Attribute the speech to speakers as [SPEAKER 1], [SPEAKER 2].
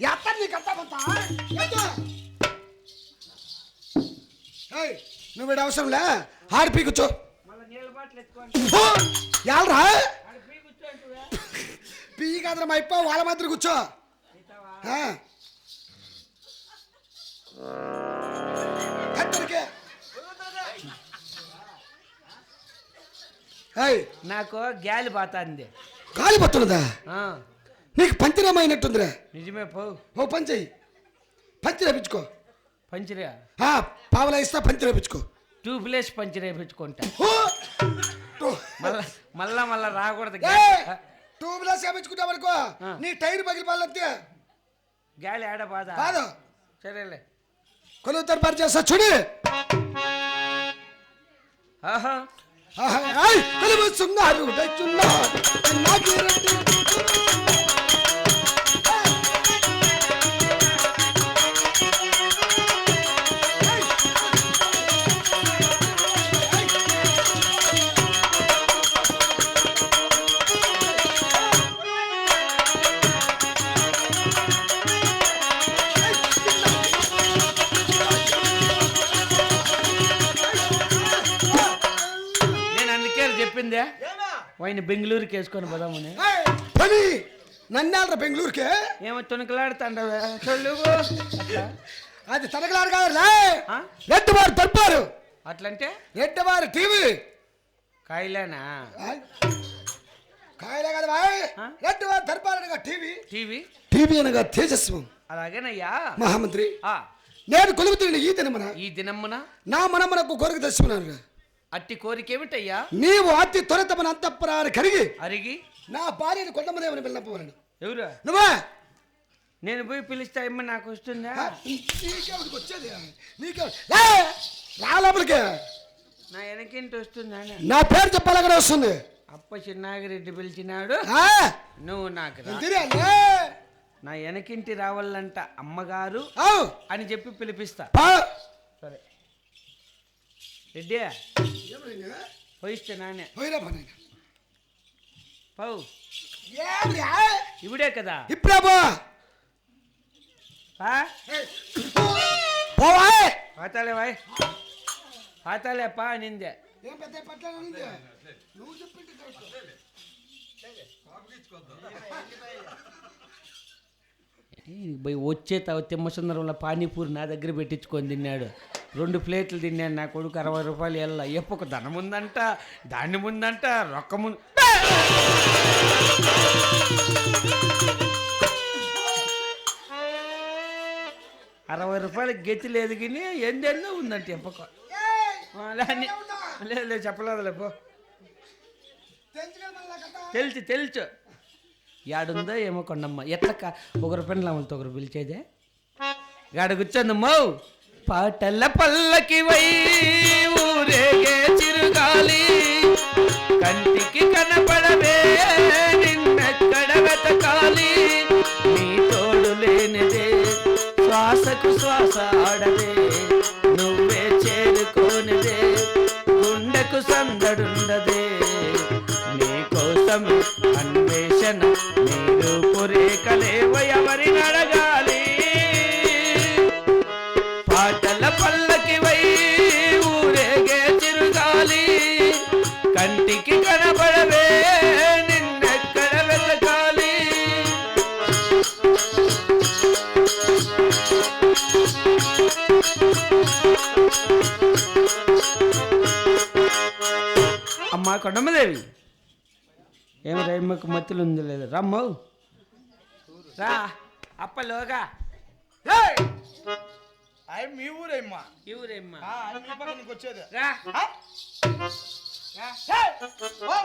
[SPEAKER 1] ఎత్తాను నీకు ఎత్తు ఏయ్, నువ్వు వీడు అవసరంలే ఆడి పీ కూర్చో. ఎల్రా
[SPEAKER 2] ఆడ పీ కూర్చోంటువే
[SPEAKER 1] పీ కాదురా మా ఇప్ప వాళ్ళ మాత్రం కూర్చో. ఏయ్
[SPEAKER 2] నాకు గాలి బాతాంది
[SPEAKER 1] కాలి పట్టున్నదా?
[SPEAKER 2] ఆ,
[SPEAKER 1] నీకు పంచరామ అయినట్టుందిరా.
[SPEAKER 2] నిజమే పో.
[SPEAKER 1] ఓ పని చెయ్యి. పంచి రేపించుకో
[SPEAKER 2] పంచరే?
[SPEAKER 1] ఆ, పావలా ఇస్తా పంచి రేపించుకో
[SPEAKER 2] టూ ప్లేస్ పంచర్ వేయించుకుంటా
[SPEAKER 1] ఓ! టూ-
[SPEAKER 2] మళ్ళా మళ్ళా మళ్ళా రాకూడదు.
[SPEAKER 1] ఏయ్!
[SPEAKER 2] గా-
[SPEAKER 1] టూ వీలర్స్ వేపించుకుంటావు అనుకో. నీ టైర్ పగిలిపోవాలంతే.
[SPEAKER 2] గాలి ఆడ బాధ.
[SPEAKER 1] కాదు
[SPEAKER 2] సరేలే.
[SPEAKER 1] కొలువుతారు పని చేస్తా చూడు.
[SPEAKER 2] ఆహా.
[SPEAKER 1] ఆహా, ఏయ్, కలువస్తున్నారు
[SPEAKER 2] చెప్పిందే? ఆయన బెంగళూరుకి వేసుకొని పోదామని.
[SPEAKER 1] పని! నన్నాళ్ళ బెంగళూరుకే?
[SPEAKER 2] ఏమో తునకలాడుతాండవే చొల్లుగు అట్లా
[SPEAKER 1] అది తనకలారు కాదు
[SPEAKER 2] ఆ?
[SPEAKER 1] రెడ్డివారు దర్బారు!
[SPEAKER 2] అట్లంటే?
[SPEAKER 1] రెడ్డివారు టీవీ!
[SPEAKER 2] కాయలేనా?
[SPEAKER 1] కాయలే కదా బాయ్!
[SPEAKER 2] ఆ?
[SPEAKER 1] రెడ్డివారు దర్బారు అనగా టీవీ.
[SPEAKER 2] టీవీ?
[SPEAKER 1] టీవీ అనగా తేజస్వం
[SPEAKER 2] అలాగేనయ్యా?
[SPEAKER 1] మహామంత్రి.
[SPEAKER 2] ఆ,
[SPEAKER 1] నేను కొలుగుతున్న ఈ దినమున
[SPEAKER 2] ఈ దినమున?
[SPEAKER 1] నా మనమునకు కొరకు తెచ్చుకున్నాను
[SPEAKER 2] అట్టి కోరికేమిటయ్యా?
[SPEAKER 1] నీవు అతి త్వరితమైన అంతఃపురాన్ని కరిగి
[SPEAKER 2] అరిగి?
[SPEAKER 1] నా భార్యను కొండమదేవని వెళ్ళకపోవాలను
[SPEAKER 2] ఎవరు?
[SPEAKER 1] నువ్వా?
[SPEAKER 2] నేను పోయి పిలిస్తే అమ్మ నాకు వస్తుందా?
[SPEAKER 1] వచ్చేది? నీకే లే, రా లోపలికి.
[SPEAKER 2] నా వెనకింటి వస్తుందా.
[SPEAKER 1] నా పేరు చెప్పాలక్కడ వస్తుంది.
[SPEAKER 2] అప్ప చిన్నాగిరెడ్డి పిలిచినాడు. నువ్వు నాకు రా. నా వెనకింటి రావాలంట అమ్మగారు అని చెప్పి పిలిపిస్తా. సరే. రెడ్డి పోయిస్తే నానే.
[SPEAKER 1] పోయిరా పని
[SPEAKER 2] పౌ.
[SPEAKER 1] ఏమిరా?
[SPEAKER 2] ఇవిడే కదా.
[SPEAKER 1] ఇప్పుడే? పోవా?
[SPEAKER 2] పాతాలే వాయ్ పాతాలే పా నిందే. పోయి వచ్చే తావ తిమ్మ సుందరంలో పానీపూరి నా దగ్గర పెట్టించుకొని తిన్నాడు. రెండు ప్లేట్లు తిన్నాను నా కొడుకు అరవై రూపాయలు ఎల్ల ఎప్పుకు ధనం ఉందంట దాన్ని ముందంట రొక్క ముందు అరవై రూపాయలు గతి లేదు కానీ ఎందెన్నో ఉందంట ఎప్పక లేదు లేదు చెప్పలేదు పో.
[SPEAKER 1] తెంచుకొని
[SPEAKER 2] తెలుసు తెలుసు. యాడుందో ఏమో కొండమ్మ. ఎట్ల ఒకరు పెండ్లాములతో ఒకరు పిలిచేదే. గాడ కూర్చోందమ్మో? పాటల పల్లకి వై ఊరేగే చిరుగాలి. కంటికి కనపడవే నిన్నెక్కడ వెతకాలి. నీ తోడు లేనిదే శ్వాసకు శ్వాస ఆడదే. నువ్వే చేరుకోనిదే గుండెకు సందడుండదే. నీకోసం అన్వేష ఆటల పల్లకి వై ఊరేగే చిరుగాలి కంటికి కనబడవే నిన్నెక్కడ వెతకాలి? అమ్మా కొండమ్మదేవి. ఏమి రైమ్మకు మత్తులు ఉంది లేదు? రమ్మ రా అప్పలోగా.
[SPEAKER 3] Hey! అయ్య మీ ఊరేమ్మా
[SPEAKER 2] ఈ ఊరేమ్మా
[SPEAKER 3] ఆ, అది మీ పక్క నీకు వచ్చేది
[SPEAKER 2] రా
[SPEAKER 3] ఆ?
[SPEAKER 2] రా.
[SPEAKER 3] ఓ!